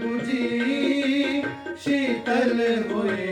বুঝি শীতল হয়ে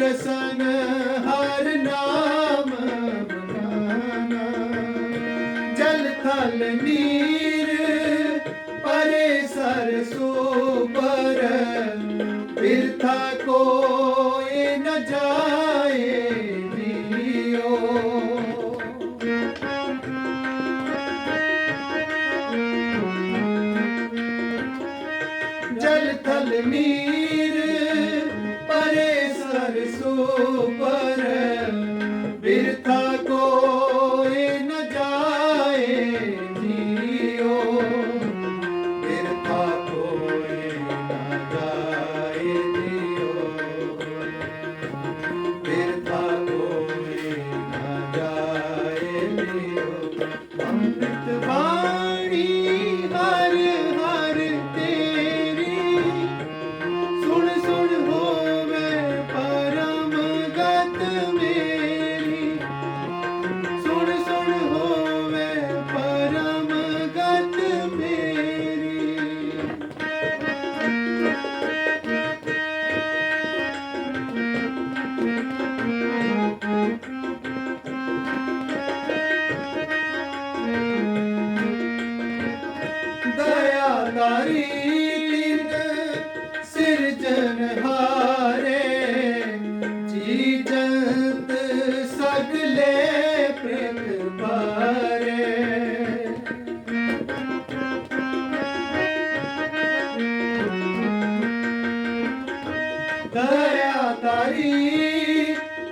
ਰਸਨ ਹਰ ਨਾਮ ਬੁਲਾਨਾ ਨੀਰ ਪਰੇ ਸਰਸੋ ਜਾ ਸੂਪਰ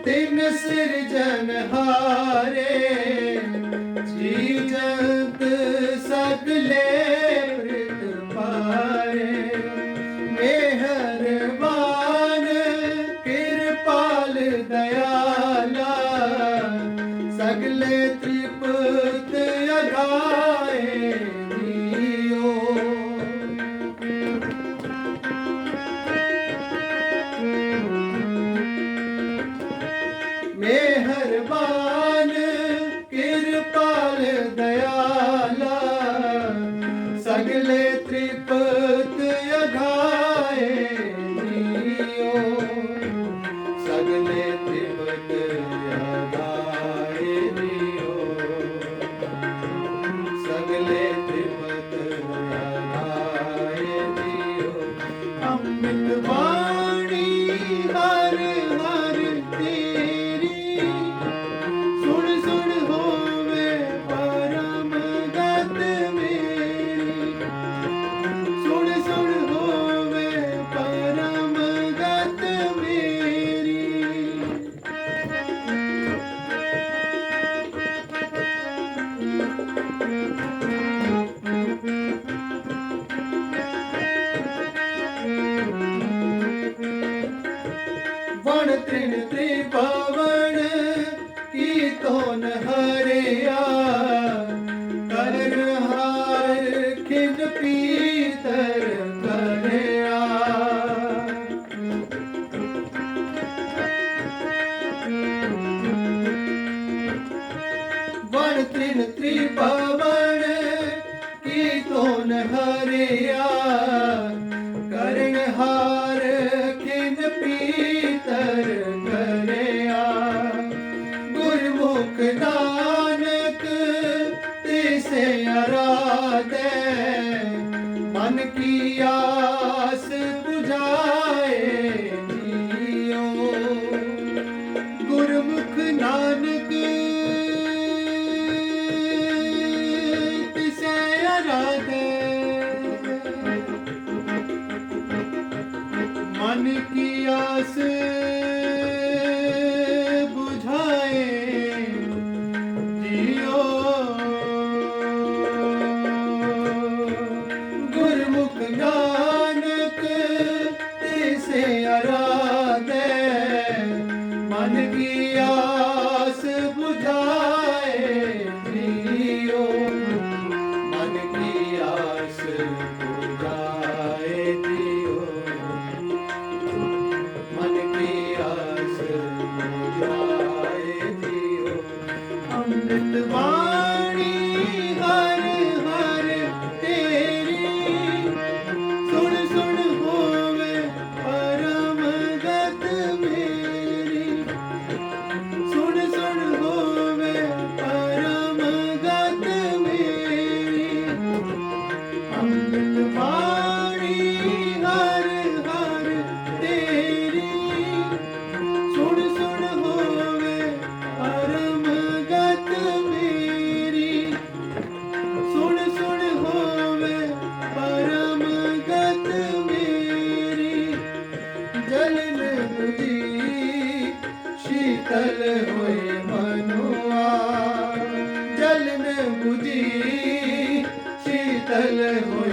ਤਿੰਨ ਸਿਰਜਨ ਹਾਰੇ ਜੀ ਜੰਤ ਸਗਲੇ ਪ੍ਰਿਤ ਪਾਰੇ ਮਿਹਰਬਾਨ ਕਿਰਪਾਲ ਦਇਆਲਾ ਸਗਲੇ ਤ੍ਰਿਪਤ मेहरबान ਢੋਨ ਹਰਿਆ ਕਰ ਹਾਰ ਖਿਨ ਪੀਤਰ ਕਰਿਆ ਵਣ ਤ੍ਰਿਨ ਕੀ ਢੋਨ ਹਰਿਆ ਸਕੇ ਮਨ ਕੀਆ lejos